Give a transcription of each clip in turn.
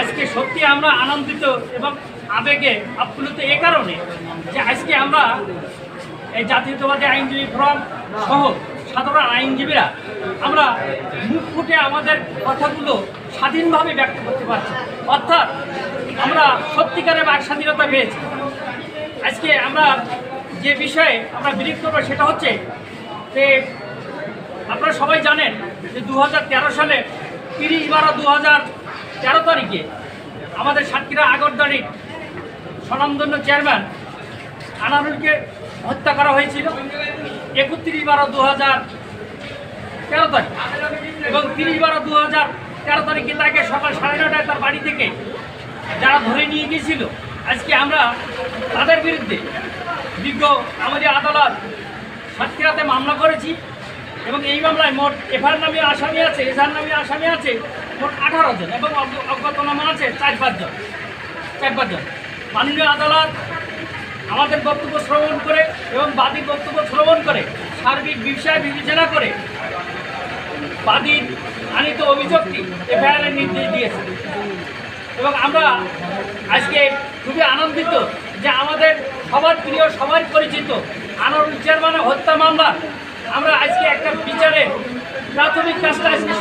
আজকে সত্যি আমরা আনন্দিত এবং আবেগে আপ্লুত এ কারণে যে আজকে আমরা এই জাতীয়তাবাদী আইনজীবী ফ্রম সহ সাধারণ আইনজীবীরা আমরা মুখ ফুটে আমাদের কথাগুলো স্বাধীনভাবে ব্যক্ত করতে পারছি। অর্থাৎ আমরা সত্যিকারের বাক স্বাধীনতা পেয়েছি। আজকে আমরা যে বিষয়ে আমরা বিলিভ করব সেটা হচ্ছে যে আপনারা সবাই জানেন যে দু হাজার তেরো সালে তিরিশ বারো দু হাজার তেরো তারিখে আমাদের সাতক্ষীরা আগরদাড়ির স্বনামধন্য চেয়ারম্যান আনারুলকে হত্যা করা হয়েছিল একত্রিশ বারো দু হাজার তেরো তারিখ। এবং তিরিশ বারো দু হাজার তেরো তারিখে তাকে সকাল সাড়ে নটায় তার বাড়ি থেকে যারা ধরে নিয়ে গিয়েছিল, আজকে আমরা তাদের বিরুদ্ধে বিজ্ঞ আমাদের আদালত সাতক্ষীরাতে মামলা করেছি। এবং এই মামলায় মোট এফআইআর নামে আসামি আছে, এজাহার নামে আসামি আছে মোট আঠারো জন এবং অজ্ঞ- অজ্ঞাতনামা আছে চার পাঁচজন চার পাঁচজন মাননীয় আদালত আমাদের বক্তব্য শ্রবণ করে এবং বাদীর বক্তব্য শ্রবণ করে সার্বিক বিষয় বিবেচনা করে বাদীর আনিত অভিযোগটি এফআইআরের নির্দেশ দিয়েছে। এবং আমরা আজকে খুবই আনন্দিত যে আমাদের সবার প্রিয়, সবার পরিচিত আনোয়ারুল চেয়ারম্যানের হত্যা মামলা আমরা আজকে একটা বিচারে প্রাথমিক কাজটা আজকে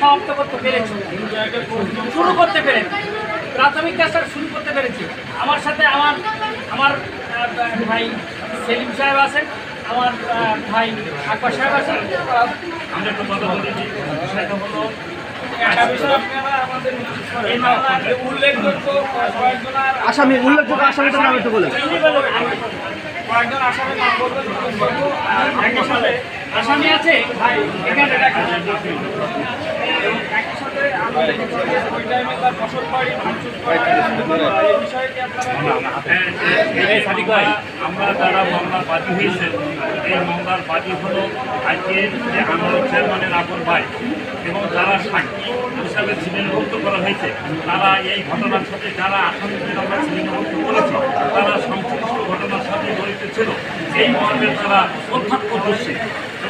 সমাপ্ত করতে পেরেছি। শুরু করতে পেরেছি। প্রাথমিক কাজটা শুরু করতে পেরেছি। আমার সাথে আমার আমার ভাই সেলিম সাহেব আছেন আমার ভাই আকবর সাহেব আছেন। আমরা একটু কথা হলো আসামি উল্লেখযোগ্য নাম একটু বলে কয়েকজন আসামি নাম বলবেন। আসামি আছে? রাখা আমরা যারা মামলার বাদী হয়েছে, এই মামলার বাদী হলো আজকে যে আন্দোলন চেয়ারম্যানের আপন ভাই এবং যারা সাক্ষী হিসাবে ছিলেনভুক্ত করা হয়েছে, তারা এই ঘটনার সাথে যারা আসামিদের আমরা ছিলেনভুক্ত করেছি, তারা সংশ্লিষ্ট ঘটনার সাথে জড়িত ছিল। এই মর্মের তারা অধ্যক্ষ করছে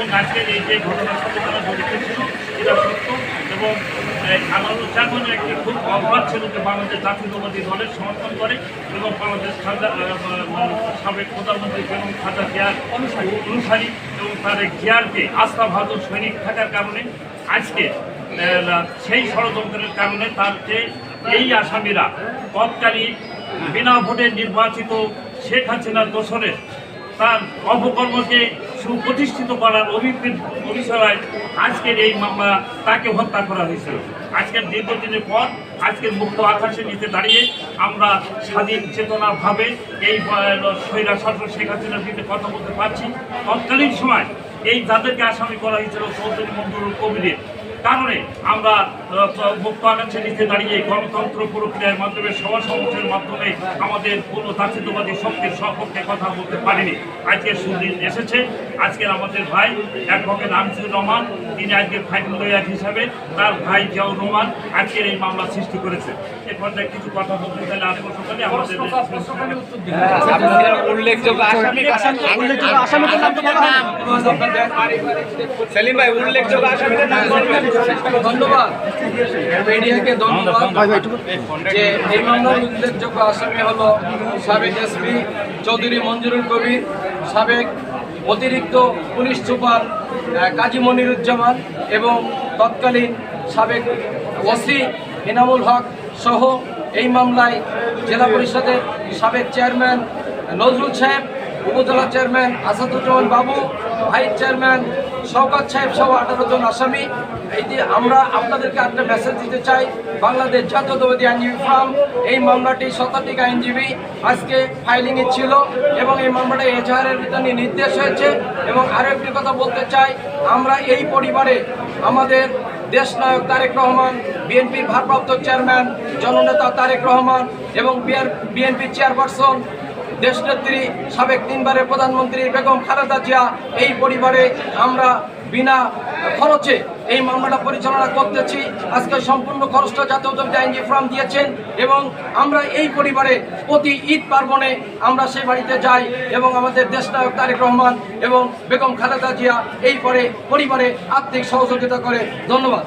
এবং আজকের এই যে ঘটনার সাথে তারা জড়িত ছিল, এটা সত্য। এবং এই আন্দোলন একটি খুব অপরাধ ছিল যে বাংলাদেশ জাতীয়তাবাদী দলের সমর্থন করে এবং বাংলাদেশ খাজা সাবেক প্রধানমন্ত্রী বেগম খাজা জিয়ার অনুসারী এবং তার এই আস্থা আস্থাভাজন সৈনিক থাকার কারণে আজকে সেই ষড়যন্ত্রের কারণে তার যে এই আসামিরা তৎকালীন বিনা ভোটে নির্বাচিত শেখ হাসিনার দোসরের তার অপকর্মকে সুপ্রতিষ্ঠিত করার অভিষয় আজকের এই মামলা তাকে হত্যা করা হয়েছিল আজকের দীর্ঘদিনের পর, আজকের মুক্ত আকাশের নিচে দাঁড়িয়ে আমরা স্বাধীন চেতনাভাবে এই স্বৈরা শাসক শেখ হাসিনার বিরুদ্ধে কথা বলতে পারছি। তৎকালীন সময় এই যাদেরকে আসামি করা হয়েছিল চৌধুরী মঞ্জুরুল কবিরের কারণে আমরা মুক্ত আকাশের নিচে দাঁড়িয়ে গণতন্ত্র প্রক্রিয়ার মাধ্যমে, সভা সমাবেশের মাধ্যমে আমাদের কোনো জাতীয়তাবাদী শক্তির সপক্ষে কথা বলতে পারিনি। আজকের সুদিন এসেছে। আজকের আমাদের ভাই এক অ্যাডভোকেট আনিসুর রহমান তিনি আজকে ফাইনাল লয়ার হিসাবে তার ভাই জিয়াউর রহমান আজকের এই মামলা সৃষ্টি করেছে। এ পর্যায়ে কিছু কথা বলতে চাইলে আজকে আমাদের নাম তো বলা হয়। সেলিম ভাই উল্লেখযোগ্য আসামিদের নাম ধন্যবাদ। মিডিয়াকে ধন্যবাদ। ভাই ভাই একটু যে এই মামলার উল্লেখযোগ্য আসামি হলো সাবেক এসপি চৌধুরী মঞ্জুরুল কবির সাবেক অতিরিক্ত পুলিশ সুপার কাজী মনিরুজ্জামান এবং তৎকালীন সাবেক ওসি এনামুল হক সহ এই মামলায় জেলা পরিষদের সাবেক চেয়ারম্যান নজরুল সাহেব, উপজেলা চেয়ারম্যান আসাদুজ্জামান বাবু, ভাইস চেয়ারম্যান শওকত সাহেব সহ আঠারো জন আসামি এটি আমরা আপনাদেরকে একটা মেসেজ দিতে চাই। বাংলাদেশ জাতীয়তাবাদী আইনজীবী ফার্ম, এই মামলাটি শতাধিক আইনজীবী আজকে ফাইলিংয়ে ছিল এবং এই মামলাটা এজাহারের ভিতরে নির্দেশ হয়েছে। এবং আরও একটি কথা বলতে চাই, আমরা এই পরিবারে আমাদের দেশনায়ক তারেক রহমান, বিএনপির ভারপ্রাপ্ত চেয়ারম্যান, জননেতা তারেক রহমান এবং বিএনপির চেয়ারপারসন, দেশনেত্রী সাবেক তিনবারের প্রধানমন্ত্রী বেগম খালেদা জিয়া, এই পরিবারে আমরা বিনা খরচে এই মামলাটা পরিচালনা করতেছি। আজকে সম্পূর্ণ খরচটা জাতীয় আইনজীবী ফর্ম দিয়েছেন এবং আমরা এই পরিবারে প্রতি ঈদ পার্বণে আমরা সেই বাড়িতে যাই এবং আমাদের দেশনায়ক তারেক রহমান এবং বেগম খালেদা জিয়া এই পরে পরিবারে আর্থিক সহযোগিতা করে। ধন্যবাদ।